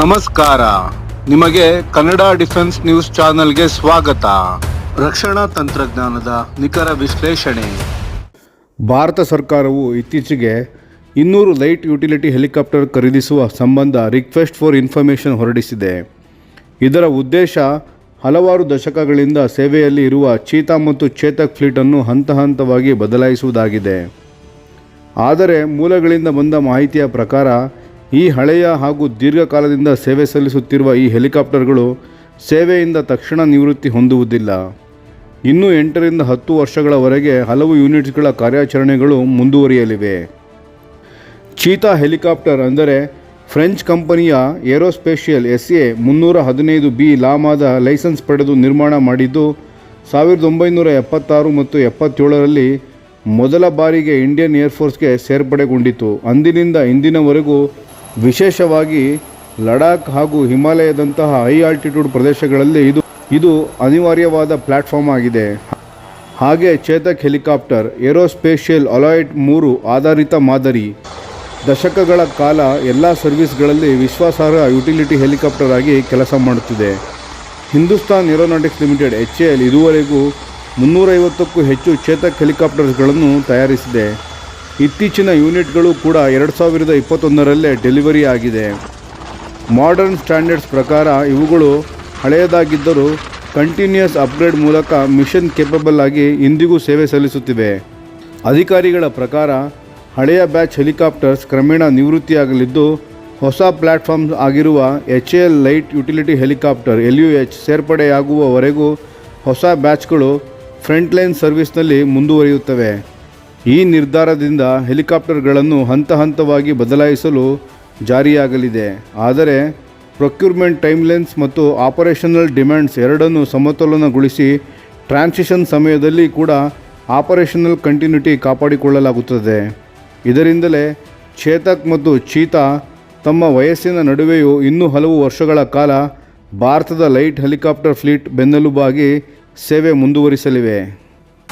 ನಮಸ್ಕಾರ. ನಿಮಗೆ Kannada defence news ಚಾನೆಲ್ಗೆ ಸ್ವಾಗತ. ರಕ್ಷಣಾ ತಂತ್ರಜ್ಞಾನದ ನಿಖರ ವಿಶ್ಲೇಷಣೆ. ಭಾರತ ಸರ್ಕಾರವು ಇತ್ತೀಚೆಗೆ ಇನ್ನೂರು ಲೈಟ್ ಯುಟಿಲಿಟಿ ಹೆಲಿಕಾಪ್ಟರ್ ಖರೀದಿಸುವ ಸಂಬಂಧ ರಿಕ್ವೆಸ್ಟ್ ಫಾರ್ ಇನ್ಫಾರ್ಮೇಷನ್ ಹೊರಡಿಸಿದೆ. ಇದರ ಉದ್ದೇಶ ಹಲವಾರು ದಶಕಗಳಿಂದ ಸೇವೆಯಲ್ಲಿ ಇರುವ ಚೀತಾ ಮತ್ತು ಚೇತಕ್ ಫ್ಲೀಟನ್ನು ಹಂತ ಹಂತವಾಗಿ ಬದಲಾಯಿಸುವುದಾಗಿದೆ. ಆದರೆ ಮೂಲಗಳಿಂದ ಬಂದ ಮಾಹಿತಿಯ ಪ್ರಕಾರ ಈ ಹಳೆಯ ಹಾಗೂ ದೀರ್ಘಕಾಲದಿಂದ ಸೇವೆ ಸಲ್ಲಿಸುತ್ತಿರುವ ಈ ಹೆಲಿಕಾಪ್ಟರ್ಗಳು ಸೇವೆಯಿಂದ ತಕ್ಷಣ ನಿವೃತ್ತಿ ಹೊಂದುವುದಿಲ್ಲ. ಇನ್ನೂ ಎಂಟರಿಂದ ಹತ್ತು ವರ್ಷಗಳವರೆಗೆ ಹಲವು ಯೂನಿಟ್ಸ್ಗಳ ಕಾರ್ಯಾಚರಣೆಗಳು ಮುಂದುವರಿಯಲಿವೆ. ಚೀತಾ ಹೆಲಿಕಾಪ್ಟರ್ ಅಂದರೆ ಫ್ರೆಂಚ್ ಕಂಪನಿಯ ಏರೋಸ್ಪೇಷಿಯಲ್ ಎಸ್ ಎ ಮುನ್ನೂರ ಹದಿನೈದು ಬಿ ಲಾಮಾದ ಲೈಸೆನ್ಸ್ ಪಡೆದು ನಿರ್ಮಾಣ ಮಾಡಿದ್ದು, ಸಾವಿರದ ಒಂಬೈನೂರ ಎಪ್ಪತ್ತಾರು ಮತ್ತು ಎಪ್ಪತ್ತೇಳರಲ್ಲಿ ಮೊದಲ ಬಾರಿಗೆ ಇಂಡಿಯನ್ ಏರ್ಫೋರ್ಸ್ಗೆ ಸೇರ್ಪಡೆಗೊಂಡಿತು. ಅಂದಿನಿಂದ ಇಂದಿನವರೆಗೂ ವಿಶೇಷವಾಗಿ ಲಡಾಖ್ ಹಾಗೂ ಹಿಮಾಲಯದಂತಹ ಹೈ ಆಲ್ಟಿಟ್ಯೂಡ್ ಪ್ರದೇಶಗಳಲ್ಲಿ ಇದು ಇದು ಅನಿವಾರ್ಯವಾದ ಪ್ಲ್ಯಾಟ್ಫಾರ್ಮ್ ಆಗಿದೆ. ಹಾಗೆ ಚೇತಕ್ ಹೆಲಿಕಾಪ್ಟರ್, ಏರೋಸ್ಪೇಷಿಯಲ್ ಅಲಾಯ್ಟ್ ಮೂರು ಆಧಾರಿತ ಮಾದರಿ. ದಶಕಗಳ ಕಾಲ ಎಲ್ಲ ಸರ್ವಿಸ್ಗಳಲ್ಲಿ ವಿಶ್ವಾಸಾರ್ಹ ಯುಟಿಲಿಟಿ ಹೆಲಿಕಾಪ್ಟರ್ ಆಗಿ ಕೆಲಸ ಮಾಡುತ್ತಿದೆ. Hindustan aeronautics limited, H A L, ಇದುವರೆಗೂ ಮುನ್ನೂರೈವತ್ತಕ್ಕೂ ಹೆಚ್ಚು ಚೇತಕ್ ಹೆಲಿಕಾಪ್ಟರ್ಸ್ಗಳನ್ನು ತಯಾರಿಸಿದೆ. ಇತ್ತೀಚಿನ ಯೂನಿಟ್ಗಳು ಕೂಡ ಎರಡು ಸಾವಿರದ ಇಪ್ಪತ್ತೊಂದರಲ್ಲೇ ಡೆಲಿವರಿ ಆಗಿದೆ ಮಾಡರ್ನ್ ಸ್ಟ್ಯಾಂಡರ್ಡ್ಸ್ ಪ್ರಕಾರ ಇವುಗಳು ಹಳೆಯದಾಗಿದ್ದರೂ ಕಂಟಿನ್ಯೂಸ್ ಅಪ್ಗ್ರೇಡ್ ಮೂಲಕ ಮಿಷನ್ ಕೇಪಬಲ್ ಆಗಿ ಇಂದಿಗೂ ಸೇವೆ ಸಲ್ಲಿಸುತ್ತಿವೆ. ಅಧಿಕಾರಿಗಳ ಪ್ರಕಾರ ಹಳೆಯ ಬ್ಯಾಚ್ ಹೆಲಿಕಾಪ್ಟರ್ಸ್ ಕ್ರಮೇಣ ನಿವೃತ್ತಿಯಾಗಲಿದ್ದು, ಹೊಸ ಪ್ಲ್ಯಾಟ್ಫಾರ್ಮ್ ಆಗಿರುವ H L light utility helicopter L U H ಸೇರ್ಪಡೆಯಾಗುವವರೆಗೂ ಹೊಸ ಬ್ಯಾಚ್ಗಳು ಫ್ರಂಟ್ಲೈನ್ ಸರ್ವಿಸ್ನಲ್ಲಿ ಮುಂದುವರಿಯುತ್ತವೆ. ಈ ನಿರ್ಧಾರದಿಂದ ಹೆಲಿಕಾಪ್ಟರ್ಗಳನ್ನು ಹಂತ ಹಂತವಾಗಿ ಬದಲಾಯಿಸಲು ಜಾರಿಯಾಗಲಿದೆ. ಆದರೆ ಪ್ರೊಕ್ಯೂರ್ಮೆಂಟ್ ಟೈಮ್ಲೆನ್ಸ್ ಮತ್ತು ಆಪರೇಷನಲ್ ಡಿಮ್ಯಾಂಡ್ಸ್ ಎರಡನ್ನೂ ಸಮತೋಲನಗೊಳಿಸಿ ಟ್ರಾನ್ಸಿಷನ್ ಸಮಯದಲ್ಲಿ ಕೂಡ ಆಪರೇಷನಲ್ ಕಂಟಿನ್ಯೂಟಿ ಕಾಪಾಡಿಕೊಳ್ಳಲಾಗುತ್ತದೆ. ಇದರಿಂದಲೇ ಚೇತಕ್ ಮತ್ತು ಚೀತಾ ತಮ್ಮ ವಯಸ್ಸಿನ ನಡುವೆಯೂ ಇನ್ನೂ ಹಲವು ವರ್ಷಗಳ ಕಾಲ ಭಾರತದ ಲೈಟ್ ಹೆಲಿಕಾಪ್ಟರ್ ಫ್ಲೀಟ್ ಬೆನ್ನೆಲುಬಾಗಿ ಸೇವೆ ಮುಂದುವರಿಸಲಿವೆ.